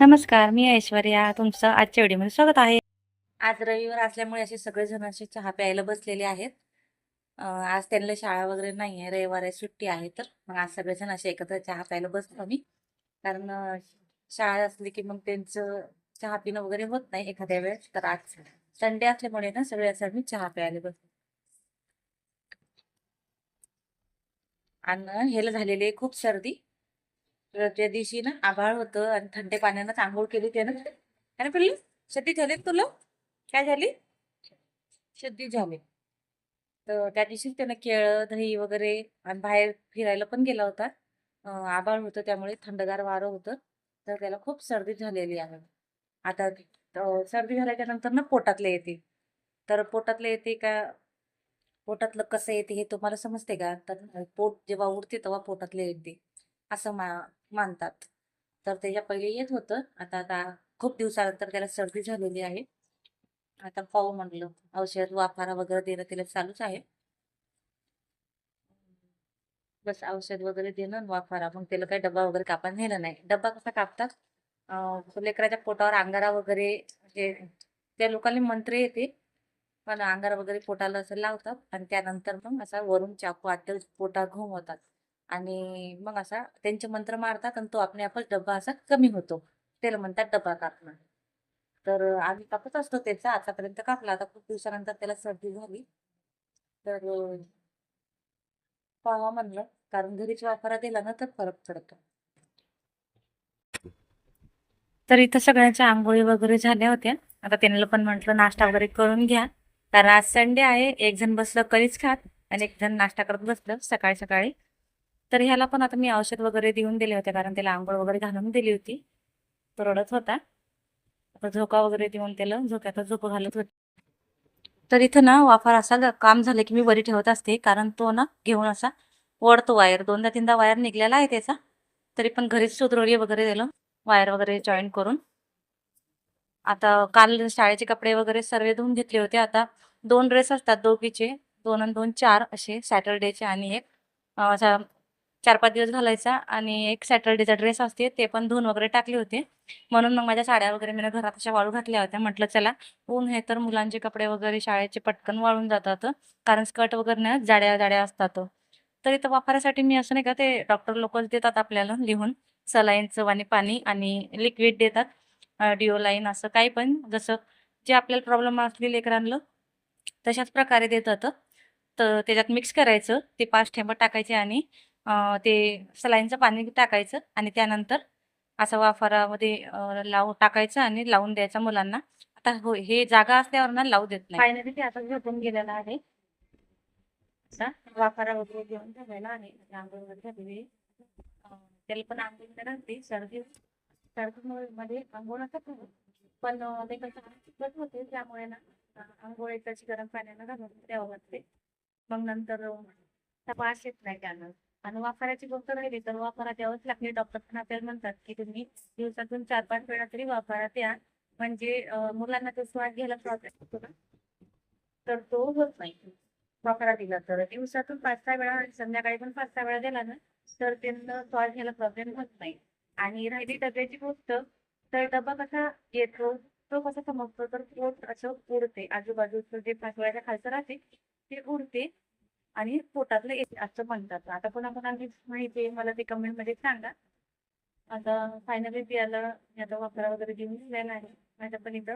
नमस्कार मी ऐश्वर्या तुमचं आजच्या व्हिडिओमध्ये स्वागत आहे. आज रविवार असल्यामुळे असे सगळेजण असे चहा प्यायला बसलेले आहेत. आज त्यांना शाळा वगैरे नाही आहे रविवार आहे सुट्टी आहे तर. मग आज सगळेजण असे एकत्र चहा प्यायला बसतो आम्ही. कारण शाळा असली की मग त्यांचं चहा पिणं वगैरे होत नाही एखाद्या वेळेस. तर आज संडे असल्यामुळे ना सगळे असं आम्ही चहा प्यायला बसतो आणि ह्याला झालेली आहे खूप सर्दी. तर त्या दिवशी ना आभाळ होतं आणि थंड पाण्यानं आंघोळ केली त्यानं. काय पिल्ली? सर्दी झाली तुला? काय झाली? सर्दी झाली. तर त्या दिवशी त्यानं केळं दही वगैरे आणि बाहेर फिरायला पण गेला होता. आभाळ होतं त्यामुळे थंडगार वारं होतं. तर त्याला खूप सर्दी झालेली आहे. आता सर्दी झाल्याच्यानंतर ना पोटातले येते. तर पोटातले येते का? पोटातलं कसं येते हे तुम्हाला समजते का? तर पोट जेव्हा उडते तेव्हा पोटातले येते. असं मा मानतात. तर त्याच्या पहिले येत होतं आता आता खूप दिवसानंतर त्याला सर्दी झालेली आहे. आता पाहू म्हटलं औषध वाफारा वगैरे देणं त्याला चालूच आहे. बस औषध वगैरे देणं वाफारा. मग त्याला काही डबा वगैरे कापायला नेलं नाही. डबा कसा कापतात? लेकराच्या पोटावर अंगारा वगैरे जे त्या लोकांनी मंत्र येते पण अंगारा वगैरे पोटाला असं लावतात आणि त्यानंतर मग असा वरून चाकू आत पोटात घुमवतात. आणि मग असा त्यांचे मंत्र मारतात आणि तो आपण आपच डब्बा असा कमी होतो. त्याला म्हणतात डब्बा कापणं. तर आम्ही कापत असतो त्याचा. आतापर्यंत कापला. आता खूप दिवसानंतर त्याला सर्दी झाली. तर अं, पाहावा म्हणलं. कारण घरीच वापरा दिला ना तर फरक पडतो. तर इथं सगळ्यांच्या आंघोळी वगैरे झाल्या होत्या. आता त्यांना पण म्हटलं नाश्ता वगैरे करून घ्या. कारण आज संडे आहे. एक जण बसलं कधीच खात. आणि एक जण नाश्ता करत बसलं सकाळी सकाळी. तर ह्याला पण आता मी औषध वगैरे देऊन दिले होते कारण त्याला आंघोळ वगैरे घालून दिली होती. तो रडत होता. आता झोका वगैरे देऊन त्याला झोक्यात झोप घालत होती. तर इथं ना वाफार असा काम झालं की मी वरी ठेवत असते कारण तो ना घेऊन असा वळतो वायर दोनदा तीनदा वायर निघलेला आहे त्याचा. तरी पण घरीच सुधरवली वगैरे दिलं वायर वगैरे जॉईन करून. आता काल शाळेचे कपडे वगैरे सर्व धुवून घेतले होते. आता दोन ड्रेस असतात दोघीचे दोन आणि दोन चार असे सॅटरडेचे आणि एक असा चार पाच दिवस घालायचा आणि एक सॅटरडेचा ड्रेस असते ते पण धुवून वगैरे टाकले होते. म्हणून मग माझ्या साड्या वगैरे मी घरात अशा वाळू घातल्या होत्या. म्हटलं चला ऊन हे तर मुलांचे कपडे वगैरे शाळेचे पटकन वाळून जातात कारण स्कर्ट वगैरे ना जाड्या जाड्या असतात. तर इथं वापरासाठी मी असं नाही का ते डॉक्टर लोक देतात आपल्याला लिहून सलाईनचं आणि पाणी आणि लिक्विड देतात. डिओलाईन असं काही पण जसं जे आपल्याला प्रॉब्लेम असली लेकरांना तशाच प्रकारे देतात. तर त्याच्यात मिक्स करायचं ते पाच ठेंब टाकायचे आणि ते सलाईनचं पाणी टाकायचं आणि त्यानंतर असं वाफारामध्ये लावून टाकायचं आणि लावून द्यायचं मुलांना. आता हो हे जागा असल्यावर ना लावू देत नाही. फायनली ते आता झोपून गेलेला आहे. असा वाफारा वगैरे घेऊन ठेवायला आणि आंघोळ त्याला पण आंघोळ राहते सर्दी सर्दीमुळे मध्ये आंघोळ असतात पण ते कसं चिकट होते. त्यामुळे ना आंघोळ एकदाची गरम पाण्यानं घालून द्यावं लागते. मग नंतर तपास येत नाही त्यानं. आणि वापराची गोष्ट राहिली तर वापरा द्यावंच लागते डॉक्टर पण आपल्याला म्हणतात की तुम्ही दिवसातून चार पाच वेळा तरी वापरा द्या म्हणजे मुलांना तो स्वाद घ्यायला प्रॉब्लेम होतो ना. तर तो होत नाही. वापरा दिला तर. दिवसातून पाच सहा वेळा संध्याकाळी पण पाच सहा वेळा दिला ना तर त्यांना स्वाद घ्यायला प्रॉब्लेम होत नाही. आणि राहिली डब्याची गोष्ट तर डबा कसा येतो तो कसा समजतो तर पोट असं उडते. आजूबाजूचं जे पाच वेळाच्या खालचं राहते ते उडते. आणि पोटातलं येते असं म्हणतात. आता कोणाकोणाला माहिती आहे मला ते कमेंटमध्ये सांगा. आता फायनली त्याला मी आता वापरा वगैरे घेऊन दिलेला आहे. माझ्या पण इथं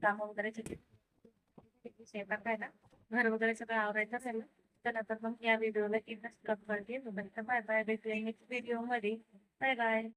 काम वगैरे स्वयंपाक आहे ना. घर वगैरे सगळं आवरायचं झालं. तर आता मग या व्हिडिओला इथंच कट करते. बाय बाय भेटूया नेक्स्ट व्हिडिओमध्ये. Bye bye